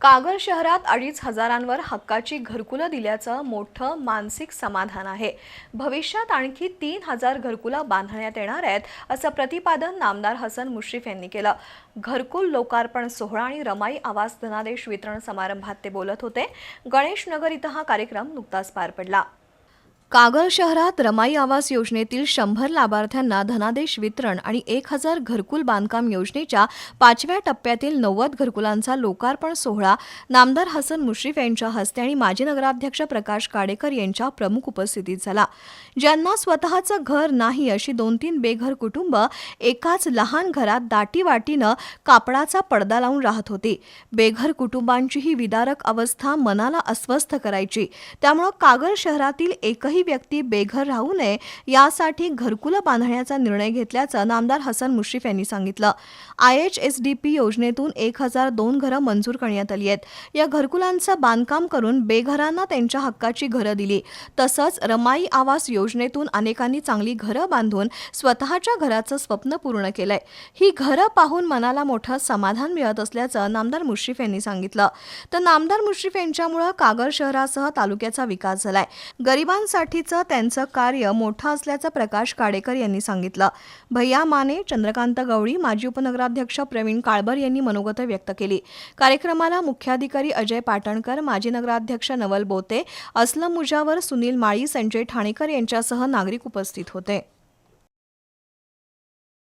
कागल शहरात अडीच हजारांवर हक्काची घरकुलं दिल्याचं मोठं मानसिक समाधान आहे. भविष्यात आणखी तीन हजार घरकुलं बांधण्यात येणार आहेत असं प्रतिपादन नामदार हसन मुश्रीफ यांनी केलं. घरकुल लोकार्पण सोहळा आणि रमाई आवास धनादेश वितरण समारंभात ते बोलत होते. गणेश नगर इथं हा कार्यक्रम नुकताच पार पडला. कागल शहरात रमाई आवास योजनेतील शंभर लाभार्थ्यांना धनादेश वितरण आणि एक हजार घरकुल बांधकाम योजनेच्या पाचव्या टप्प्यातील नव्वद घरकुलांचा लोकार्पण सोहळा नामदार हसन मुश्रीफ यांच्या हस्ते आणि माजी नगराध्यक्ष प्रकाश काडेकर यांच्या प्रमुख उपस्थितीत झाला. ज्यांना स्वतःचं घर नाही अशी दोन तीन बेघर कुटुंब एकाच लहान घरात दाटीवाटीनं कापडाचा पडदा लावून राहत होती. बेघर कुटुंबांची ही विदारक अवस्था मनाला अस्वस्थ करायची. त्यामुळं कागल शहरातील एकही व्यक्ती बेघर राहू नये यासाठी घरकुलं बांधण्याचा निर्णय घेतल्याचं नामदार हसन मुश्रीफ यांनी सांगितलं. I H S D P योजनेतून एक हजार दोन घरं मंजूर करण्यात आली आहेत. या घरकुलांचं बांधकाम करून बेघरांना त्यांच्या हक्काची घरं दिली. तसंच रमाई आवास योजनेतून अनेकांनी चांगली घरं बांधून स्वतःच्या घराचं स्वप्न पूर्ण केलंय. ही घरं पाहून मनाला मोठं समाधान मिळत असल्याचं नामदार मुश्रीफ यांनी सांगितलं. तर नामदार मुश्रीफ यांच्यामुळं कागर शहरासह तालुक्याचा विकास झालाय. गरिबांसाठी गरिबांसाठीचं त्यांचं कार्य मोठं असल्याचं प्रकाश काडेकर यांनी सांगितलं. भैया माने चंद्रकांत गवळी माजी उपनगराध्यक्ष प्रवीण काळबर यांनी मनोगत व्यक्त केली. कार्यक्रमाला मुख्याधिकारी अजय पाटणकर माजी नगराध्यक्ष नवल बोते असलम मुजावर सुनील माळी संजय ठाणेकर यांच्यासह नागरिक उपस्थित होते.